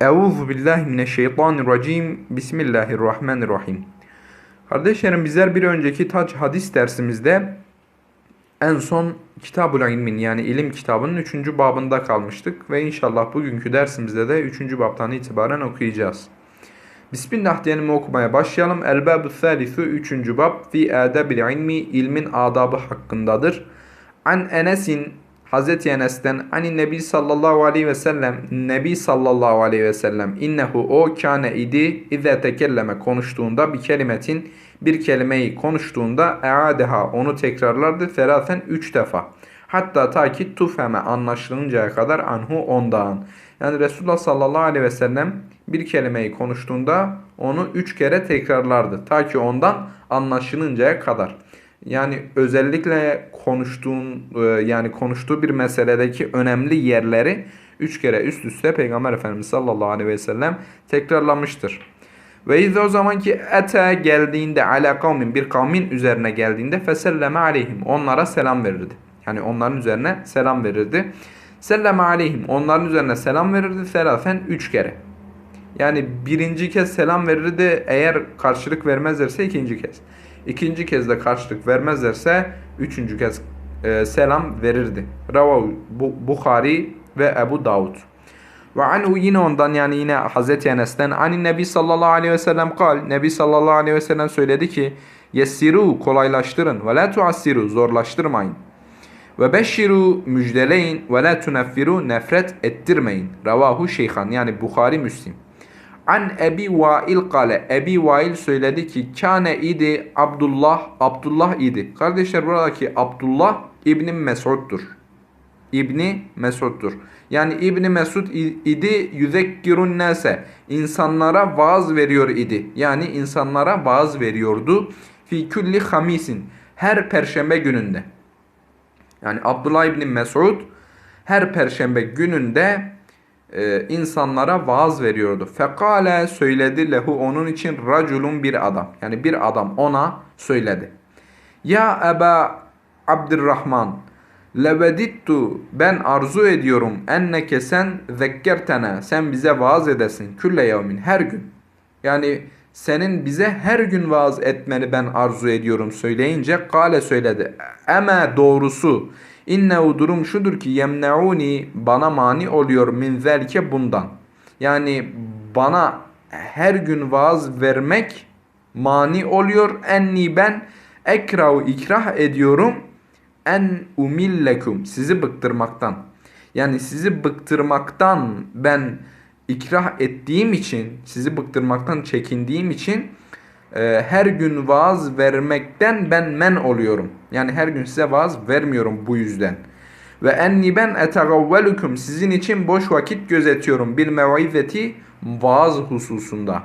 Euzu billahi mineşşeytanirracim. Bismillahirrahmanirrahim. Kardeşlerim bizler bir önceki taç hadis dersimizde en son Kitabul İlmin yani ilim kitabının 3. babında kalmıştık ve inşallah bugünkü dersimizde de 3. babtan itibaren okuyacağız. Bismillah diyelim okumaya başlayalım. El-Babu Thalithu 3. bab fi adabil ilmi ilmin adabı hakkındadır. An Enes'in Hazreti Enes'ten ani Nebi sallallahu aleyhi ve sellem Nebi sallallahu aleyhi ve sellem innehu o kâne idi izâ tekelleme konuştuğunda bir kelimetin bir kelimeyi konuştuğunda eadeha onu tekrarlardı ferasen üç defa. Hatta ta ki tufeme anlaşılıncaya kadar anhu ondan. Yani Resulullah sallallahu aleyhi ve sellem bir kelimeyi konuştuğunda onu üç kere tekrarlardı. Ta ki ondan anlaşılıncaya kadar. Yani özellikle konuştuğun e, yani konuştuğu bir meseledeki önemli yerleri üç kere üst üste Peygamber Efendimiz sallallahu aleyhi ve sellem tekrarlamıştır. Ve iz o zaman ki ete geldiğinde ala kavmin bir kavmin üzerine geldiğinde feselleme aleyhim onlara selam verirdi. Yani onların üzerine selam verirdi. Selleme aleyhim onların üzerine selam verirdi selasen üç kere. Yani birinci kez selam verirdi eğer karşılık vermezlerse ikinci kez. İkinci kez de karşılık vermezlerse üçüncü kez e, selam verirdi. Ravahu Bukhari ve Ebu Davud. Ve anhu yine ondan yani yine Hazreti Enes'ten ani Nebi sallallahu aleyhi ve sellem kal. Nebi sallallahu aleyhi ve sellem söyledi ki yessiru kolaylaştırın ve la tuassiru zorlaştırmayın. Ve beşşiru müjdeleyin ve la tuneffiru nefret ettirmeyin. Ravahu şeyhan yani Bukhari Müslim. An Ebi Vail kale. Ebi Vail söyledi ki kâne idi Abdullah. Abdullah idi. Kardeşler buradaki Abdullah İbni Mesud'dur. İbni Mesud'dur. Yani İbni Mesud idi yüzekkirun nase. İnsanlara vaaz veriyor idi. Yani insanlara vaaz veriyordu. Fi külli hamisin. Her perşembe gününde. Yani Abdullah İbni Mesud her perşembe gününde e, insanlara vaaz veriyordu. Fekale söyledi lehu onun için raculun bir adam. Yani bir adam ona söyledi. Ya Eba Abdurrahman levedittu ben arzu ediyorum enneke sen zekkertene sen bize vaaz edesin külle yevmin her gün. Yani senin bize her gün vaaz etmeni ben arzu ediyorum söyleyince kale söyledi. Eme doğrusu İnnehu durum şudur ki yemneuni bana mani oluyor min zelke bundan. Yani bana her gün vaaz vermek mani oluyor. Enni ben ekrahu ikrah ediyorum en umillekum sizi bıktırmaktan. Yani sizi bıktırmaktan ben ikrah ettiğim için, sizi bıktırmaktan çekindiğim için e, her gün vaaz vermekten ben men oluyorum. Yani her gün size vaaz vermiyorum bu yüzden. Ve enni ben etegavvelukum sizin için boş vakit gözetiyorum bil mevaizeti vaaz hususunda.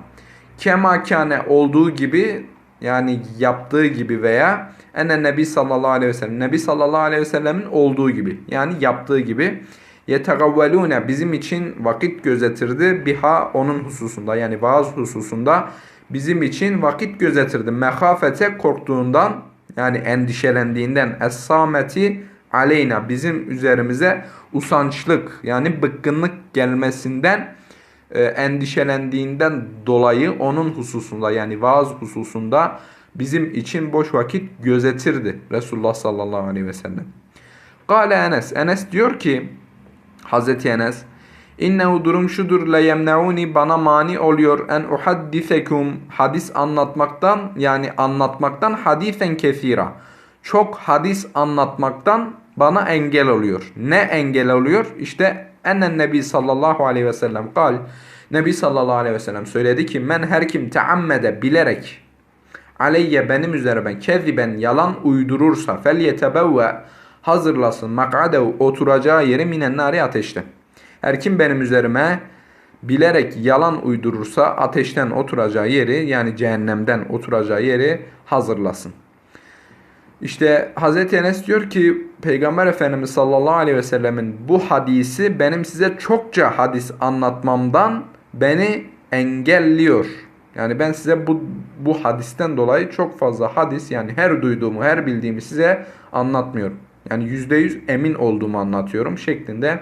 Kema kâne olduğu gibi yani yaptığı gibi veya ene nebi sallallahu aleyhi ve sellem nebi sallallahu aleyhi ve sellemin olduğu gibi yani yaptığı gibi yetegavvelune bizim için vakit gözetirdi biha onun hususunda yani vaaz hususunda bizim için vakit gözetirdi. Mehafete korktuğundan yani endişelendiğinden es-sameti aleyna bizim üzerimize usançlık yani bıkkınlık gelmesinden e, endişelendiğinden dolayı onun hususunda yani vaaz hususunda bizim için boş vakit gözetirdi Resulullah sallallahu aleyhi ve sellem. Kale Enes. Enes diyor ki Hazreti Enes İnnehu durum şudur le yemneuni bana mani oluyor en uhaddisekum hadis anlatmaktan yani anlatmaktan hadisen kesira. Çok hadis anlatmaktan bana engel oluyor. Ne engel oluyor? İşte ennen nebi sallallahu aleyhi ve sellem kal. Nebi sallallahu aleyhi ve sellem söyledi ki men her kim teammede bilerek aleyye benim üzerime keziben yalan uydurursa fel yetebevve hazırlasın mak'adev oturacağı yeri minen nari ateşte. Her kim benim üzerime bilerek yalan uydurursa ateşten oturacağı yeri yani cehennemden oturacağı yeri hazırlasın. İşte Hz. Enes diyor ki Peygamber Efendimiz sallallahu aleyhi ve sellemin bu hadisi benim size çokça hadis anlatmamdan beni engelliyor. Yani ben size bu, bu hadisten dolayı çok fazla hadis yani her duyduğumu her bildiğimi size anlatmıyorum. Yani yüzde yüz emin olduğumu anlatıyorum şeklinde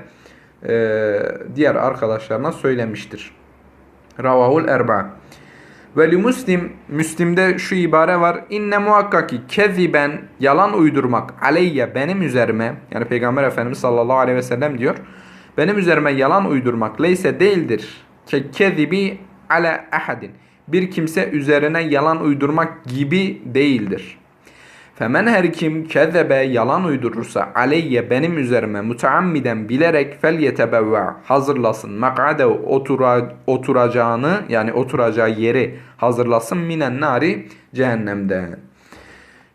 e, diğer arkadaşlarına söylemiştir. Ravahul erba. Ve li Müslim, Müslim'de şu ibare var. İnne muhakkak ki keziben yalan uydurmak aleyye benim üzerime yani Peygamber Efendimiz sallallahu aleyhi ve sellem diyor. Benim üzerime yalan uydurmak leyse değildir. Ke kezibi ala ahadin. Bir kimse üzerine yalan uydurmak gibi değildir. Femen her kim kezebe yalan uydurursa aleyye benim üzerime muteammiden bilerek fel yetebevva hazırlasın mak'ade otura, oturacağını yani oturacağı yeri hazırlasın minen nari cehennemde.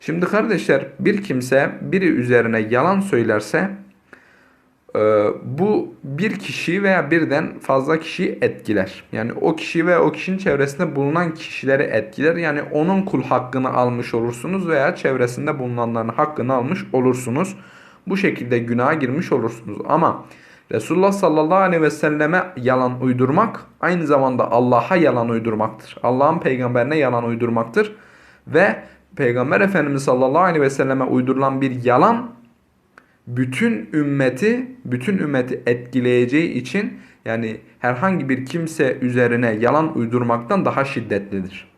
Şimdi kardeşler bir kimse biri üzerine yalan söylerse bu bir kişi veya birden fazla kişiyi etkiler. Yani o kişi ve o kişinin çevresinde bulunan kişileri etkiler. Yani onun kul hakkını almış olursunuz veya çevresinde bulunanların hakkını almış olursunuz. Bu şekilde günaha girmiş olursunuz. Ama Resulullah sallallahu aleyhi ve selleme yalan uydurmak aynı zamanda Allah'a yalan uydurmaktır. Allah'ın peygamberine yalan uydurmaktır. Ve Peygamber Efendimiz sallallahu aleyhi ve selleme uydurulan bir yalan bütün ümmeti, bütün ümmeti etkileyeceği için yani herhangi bir kimse üzerine yalan uydurmaktan daha şiddetlidir.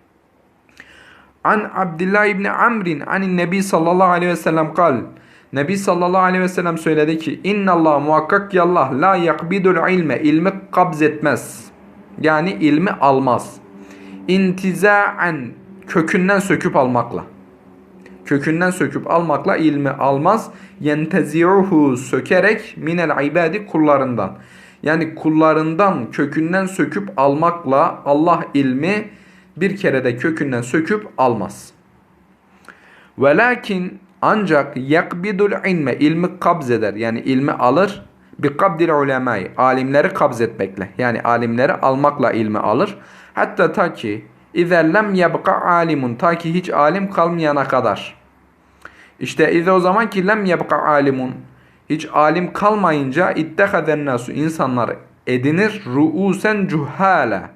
An Abdullah ibn Amr'in anin Nebi sallallahu aleyhi ve sellem kal. Nebi sallallahu aleyhi ve sellem söyledi ki İnna Allah muhakkak ki Allah la yakbidul ilme ilmi kabz etmez. Yani ilmi almaz. İntizaen kökünden söküp almakla kökünden söküp almakla ilmi almaz. Yentezi'uhu sökerek minel ibadi kullarından. Yani kullarından kökünden söküp almakla Allah ilmi bir kerede kökünden söküp almaz. Velakin ancak yakbidul ilme ilmi kabz eder. Yani ilmi alır. Bir kabdil ulemai alimleri kabz etmekle. Yani alimleri almakla ilmi alır. Hatta ta ki İzer lem yebqa alimun ta ki hiç alim kalmayana kadar. İşte ize o zaman ki lem yebqa alimun. Hiç alim kalmayınca ittehazen nasu insanlar edinir ruusen cuhala.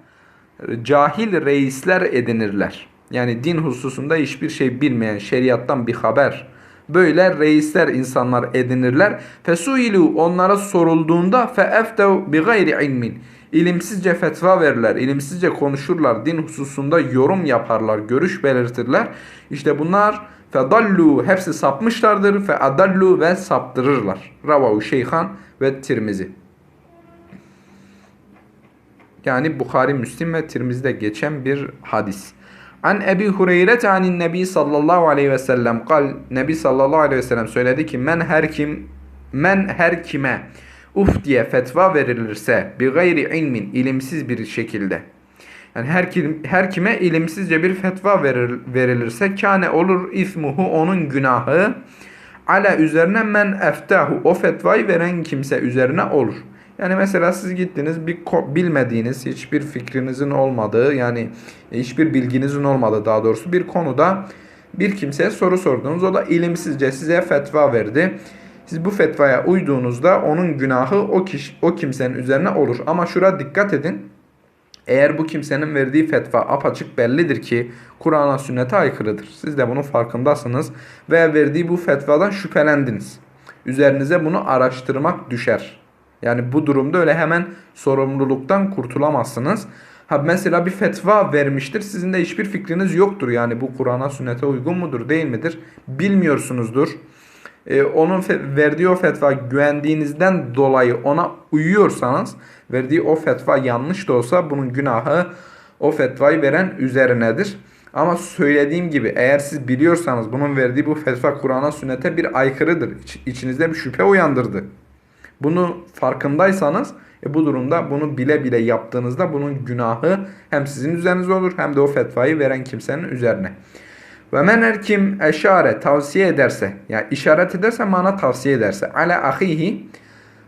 Cahil reisler edinirler. Yani din hususunda hiçbir şey bilmeyen, şeriattan bir haber. Böyle reisler insanlar edinirler. Fesuilu onlara sorulduğunda feeftev bi gayri ilmin. İlimsizce fetva verirler, ilimsizce konuşurlar, din hususunda yorum yaparlar, görüş belirtirler. İşte bunlar fedallu hepsi sapmışlardır fe ve saptırırlar. Ravahu Şeyhan ve Tirmizi. Yani Bukhari, Müslim ve Tirmizi'de geçen bir hadis. An Ebi Hureyre anin Nebi sallallahu aleyhi ve sellem kal Nebi sallallahu aleyhi ve sellem söyledi ki men her kim men her kime uf diye fetva verilirse bir gayri ilmin ilimsiz bir şekilde yani her, kim, her kime ilimsizce bir fetva verir, verilirse kâne olur ismuhu onun günahı ala üzerine men eftahu o fetvayı veren kimse üzerine olur. Yani mesela siz gittiniz bir bilmediğiniz hiçbir fikrinizin olmadığı yani hiçbir bilginizin olmadığı daha doğrusu bir konuda bir kimseye soru sordunuz. O da ilimsizce size fetva verdi. Siz bu fetvaya uyduğunuzda onun günahı o kişi o kimsenin üzerine olur. Ama şura dikkat edin. Eğer bu kimsenin verdiği fetva apaçık bellidir ki Kur'an'a sünnete aykırıdır. Siz de bunun farkındasınız ve verdiği bu fetvadan şüphelendiniz. Üzerinize bunu araştırmak düşer. Yani bu durumda öyle hemen sorumluluktan kurtulamazsınız. Ha mesela bir fetva vermiştir. Sizin de hiçbir fikriniz yoktur. Yani bu Kur'an'a sünnete uygun mudur değil midir? Bilmiyorsunuzdur. Ee, onun verdiği o fetva güvendiğinizden dolayı ona uyuyorsanız verdiği o fetva yanlış da olsa bunun günahı o fetvayı veren üzerinedir. Ama söylediğim gibi eğer siz biliyorsanız bunun verdiği bu fetva Kur'an'a sünnete bir aykırıdır. İç, içinizde bir şüphe uyandırdı. Bunu farkındaysanız e bu durumda bunu bile bile yaptığınızda bunun günahı hem sizin üzerinize olur hem de o fetvayı veren kimsenin üzerine. Ve men her kim eşare tavsiye ederse yani işaret ederse mana tavsiye ederse ala ahihi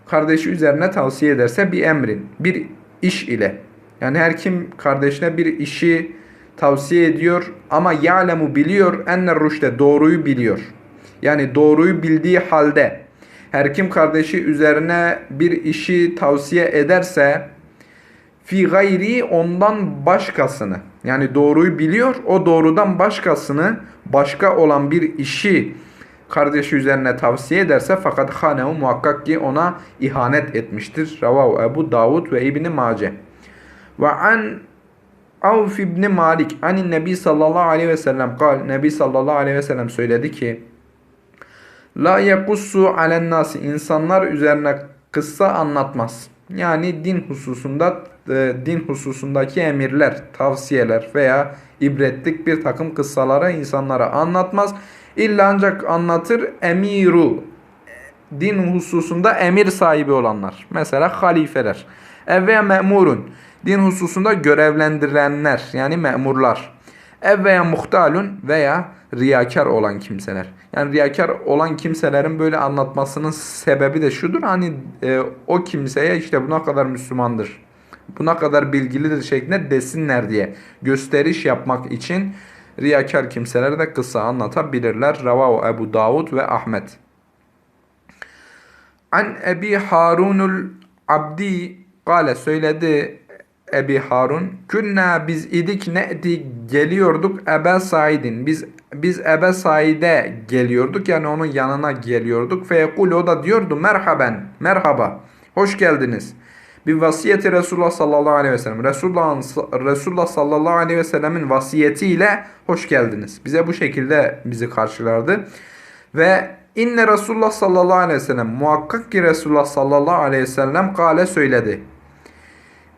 kardeşi üzerine tavsiye ederse bir emrin bir iş ile yani her kim kardeşine bir işi tavsiye ediyor ama ya'lemu biliyor enne rüşte doğruyu biliyor. Yani doğruyu bildiği halde her kim kardeşi üzerine bir işi tavsiye ederse fi gayri ondan başkasını yani doğruyu biliyor o doğrudan başkasını başka olan bir işi kardeşi üzerine tavsiye ederse fakat hanehu muhakkak ki ona ihanet etmiştir. Ravahu Ebu Davud ve İbni Mace. Ve an Avf ibn Malik anin Nebi sallallahu aleyhi ve sellem kal. Nebi sallallahu aleyhi ve sellem söyledi ki La yakussu alen nasi insanlar üzerine kıssa anlatmaz. Yani din hususunda e, din hususundaki emirler, tavsiyeler veya ibretlik bir takım kıssaları insanlara anlatmaz. İlla ancak anlatır emiru din hususunda emir sahibi olanlar. Mesela halifeler. Ev veya memurun. Din hususunda görevlendirilenler yani memurlar. Ev veya muhtalun veya riyakar olan kimseler. Yani riyakar olan kimselerin böyle anlatmasının sebebi de şudur. Hani e, o kimseye işte buna kadar Müslümandır. Buna kadar bilgilidir şeklinde desinler diye gösteriş yapmak için riyakar kimseler de kısa anlatabilirler. Ravahu Ebu Davud ve Ahmet. An Ebi Harunul Abdi Kale söyledi Ebi Harun. Künna biz idik ne'di geliyorduk Ebe Said'in. Biz biz Ebe Said'e geliyorduk yani onun yanına geliyorduk. Feyekul o da diyordu merhaben merhaba hoş geldiniz. Bir vasiyeti Resulullah sallallahu aleyhi ve sellem. Resulullah, Resulullah sallallahu aleyhi ve sellemin vasiyetiyle hoş geldiniz. Bize bu şekilde bizi karşılardı. Ve inne Resulullah sallallahu aleyhi ve sellem muhakkak ki Resulullah sallallahu aleyhi ve sellem kale söyledi.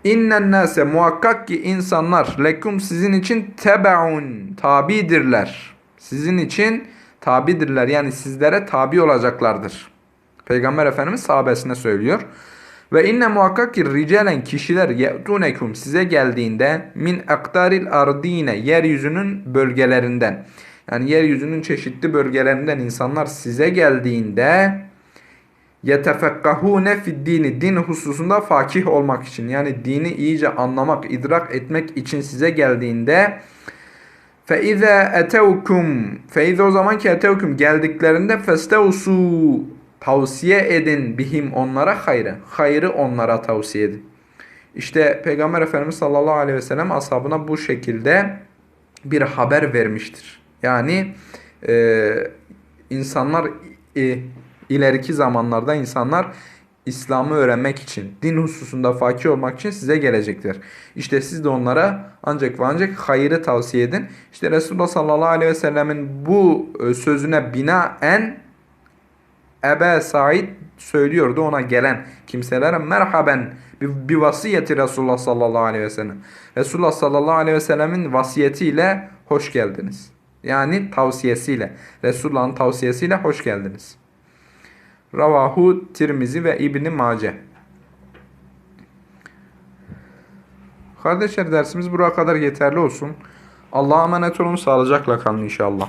İnnen nase muhakkak ki insanlar lekum sizin için tebeun tabidirler. Sizin için tabidirler yani sizlere tabi olacaklardır. Peygamber Efendimiz sahabesine söylüyor. Ve inne muhakkak ki ricalen kişiler ye'tunekum size geldiğinde min aktaril ardine yeryüzünün bölgelerinden. Yani yeryüzünün çeşitli bölgelerinden insanlar size geldiğinde yetefekkahune fid dini din hususunda fakih olmak için yani dini iyice anlamak, idrak etmek için size geldiğinde feize etevkum feize o zaman ki etevkum geldiklerinde festeusu tavsiye edin bihim onlara hayrı. Hayrı onlara tavsiye edin. İşte Peygamber Efendimiz sallallahu aleyhi ve sellem ashabına bu şekilde bir haber vermiştir. Yani e, insanlar e, ileriki zamanlarda insanlar İslam'ı öğrenmek için, din hususunda fakir olmak için size gelecekler. İşte siz de onlara ancak ve ancak hayırı tavsiye edin. İşte Resulullah sallallahu aleyhi ve sellemin bu e, sözüne binaen Ebe Said söylüyordu ona gelen kimselere merhaben bir, vasiyeti Resulullah sallallahu aleyhi ve sellem. Resulullah sallallahu aleyhi ve sellemin vasiyetiyle hoş geldiniz. Yani tavsiyesiyle. Resulullah'ın tavsiyesiyle hoş geldiniz. Ravahu Tirmizi ve İbni Mace. Kardeşler dersimiz buraya kadar yeterli olsun. Allah'a emanet olun. Sağlıcakla kalın inşallah.